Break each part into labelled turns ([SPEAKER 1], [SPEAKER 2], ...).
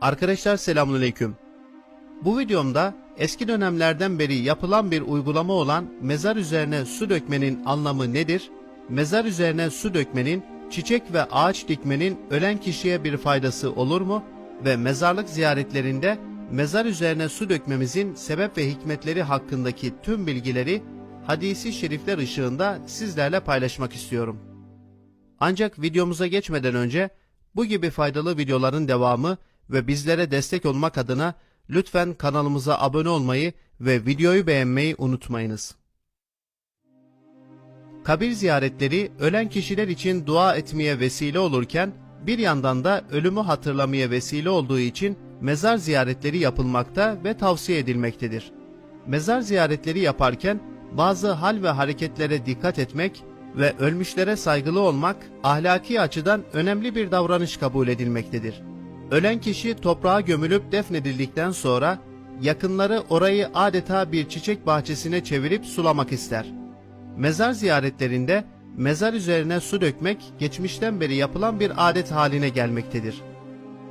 [SPEAKER 1] Arkadaşlar selamünaleyküm. Bu videomda eski dönemlerden beri yapılan bir uygulama olan mezar üzerine su dökmenin anlamı nedir? Mezar üzerine su dökmenin, çiçek ve ağaç dikmenin ölen kişiye bir faydası olur mu? Ve mezarlık ziyaretlerinde mezar üzerine su dökmemizin sebep ve hikmetleri hakkındaki tüm bilgileri hadisi şerifler ışığında sizlerle paylaşmak istiyorum. Ancak videomuza geçmeden önce bu gibi faydalı videoların devamı ve bizlere destek olmak adına lütfen kanalımıza abone olmayı ve videoyu beğenmeyi unutmayınız. Kabir ziyaretleri ölen kişiler için dua etmeye vesile olurken bir yandan da ölümü hatırlamaya vesile olduğu için mezar ziyaretleri yapılmakta ve tavsiye edilmektedir. Mezar ziyaretleri yaparken bazı hal ve hareketlere dikkat etmek ve ölmüşlere saygılı olmak ahlaki açıdan önemli bir davranış kabul edilmektedir. Ölen kişi toprağa gömülüp defnedildikten sonra yakınları orayı adeta bir çiçek bahçesine çevirip sulamak ister. Mezar ziyaretlerinde mezar üzerine su dökmek geçmişten beri yapılan bir adet haline gelmektedir.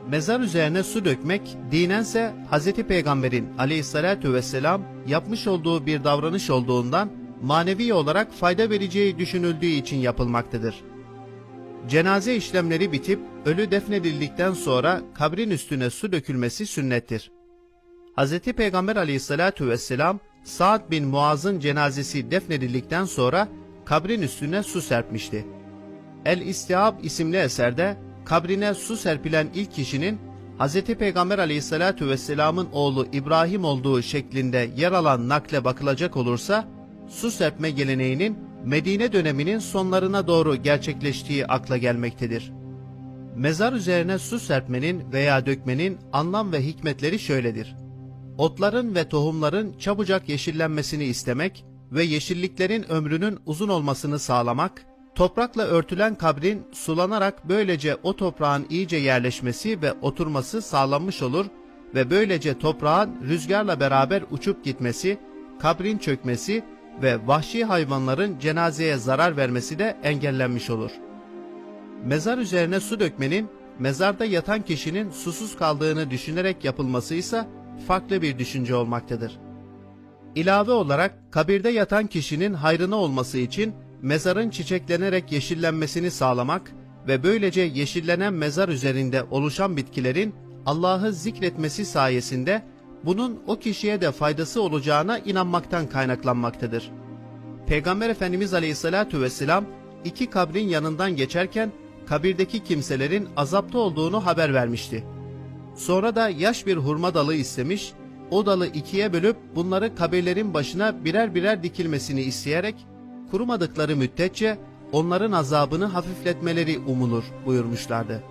[SPEAKER 1] Mezar üzerine su dökmek dinense Hz. Peygamber'in aleyhissalatu vesselam yapmış olduğu bir davranış olduğundan manevi olarak fayda vereceği düşünüldüğü için yapılmaktadır. Cenaze işlemleri bitip ölü defnedildikten sonra kabrin üstüne su dökülmesi sünnettir. Hz. Peygamber aleyhissalatu vesselam Sa'd bin Muaz'ın cenazesi defnedildikten sonra kabrin üstüne su serpmişti. El-İstihab isimli eserde kabrine su serpilen ilk kişinin Hz. Peygamber aleyhissalatu vesselamın oğlu İbrahim olduğu şeklinde yer alan nakle bakılacak olursa su serpme geleneğinin Medine döneminin sonlarına doğru gerçekleştiği akla gelmektedir. Mezar üzerine su serpmenin veya dökmenin anlam ve hikmetleri şöyledir. Otların ve tohumların çabucak yeşillenmesini istemek ve yeşilliklerin ömrünün uzun olmasını sağlamak, toprakla örtülen kabrin sulanarak böylece o toprağın iyice yerleşmesi ve oturması sağlanmış olur ve böylece toprağın rüzgarla beraber uçup gitmesi, kabrin çökmesi ve vahşi hayvanların cenazeye zarar vermesi de engellenmiş olur. Mezar üzerine su dökmenin mezarda yatan kişinin susuz kaldığını düşünerek yapılması ise farklı bir düşünce olmaktadır. İlave olarak kabirde yatan kişinin hayrına olması için mezarın çiçeklenerek yeşillenmesini sağlamak ve böylece yeşillenen mezar üzerinde oluşan bitkilerin Allah'ı zikretmesi sayesinde bunun o kişiye de faydası olacağına inanmaktan kaynaklanmaktadır. Peygamber Efendimiz Aleyhisselatü Vesselam iki kabrin yanından geçerken kabirdeki kimselerin azapta olduğunu haber vermişti. Sonra da yaş bir hurma dalı istemiş, o dalı ikiye bölüp bunları kabirlerin başına birer birer dikilmesini isteyerek kurumadıkları müddetçe onların azabını hafifletmeleri umulur buyurmuşlardı.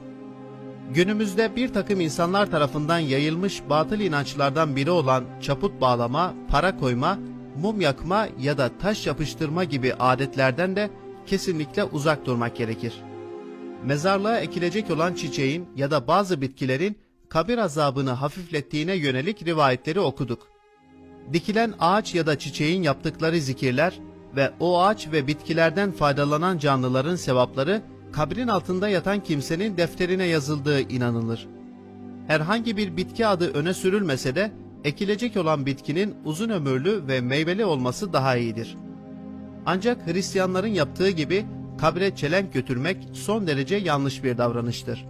[SPEAKER 1] Günümüzde bir takım insanlar tarafından yayılmış batıl inançlardan biri olan çaput bağlama, para koyma, mum yakma ya da taş yapıştırma gibi adetlerden de kesinlikle uzak durmak gerekir. Mezarlığa ekilecek olan çiçeğin ya da bazı bitkilerin kabir azabını hafiflettiğine yönelik rivayetleri okuduk. Dikilen ağaç ya da çiçeğin yaptıkları zikirler ve o ağaç ve bitkilerden faydalanan canlıların sevapları kabrin altında yatan kimsenin defterine yazıldığı inanılır. Herhangi bir bitki adı öne sürülmese de ekilecek olan bitkinin uzun ömürlü ve meyveli olması daha iyidir. Ancak Hristiyanların yaptığı gibi kabre çelenk götürmek son derece yanlış bir davranıştır.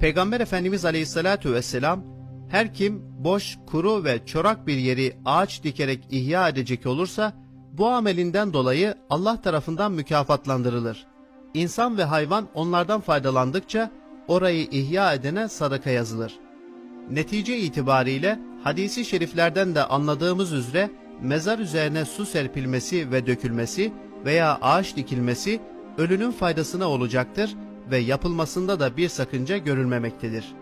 [SPEAKER 1] Peygamber Efendimiz Aleyhisselatü Vesselam, her kim boş, kuru ve çorak bir yeri ağaç dikerek ihya edecek olursa, bu amelinden dolayı Allah tarafından mükafatlandırılır. İnsan ve hayvan onlardan faydalandıkça orayı ihya edene sadaka yazılır. Netice itibariyle hadisi şeriflerden de anladığımız üzere mezar üzerine su serpilmesi ve dökülmesi veya ağaç dikilmesi ölünün faydasına olacaktır ve yapılmasında da bir sakınca görülmemektedir.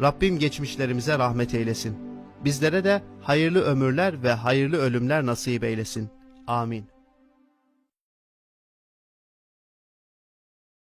[SPEAKER 1] Rabbim geçmişlerimize rahmet eylesin. Bizlere de hayırlı ömürler ve hayırlı ölümler nasip eylesin. Amin.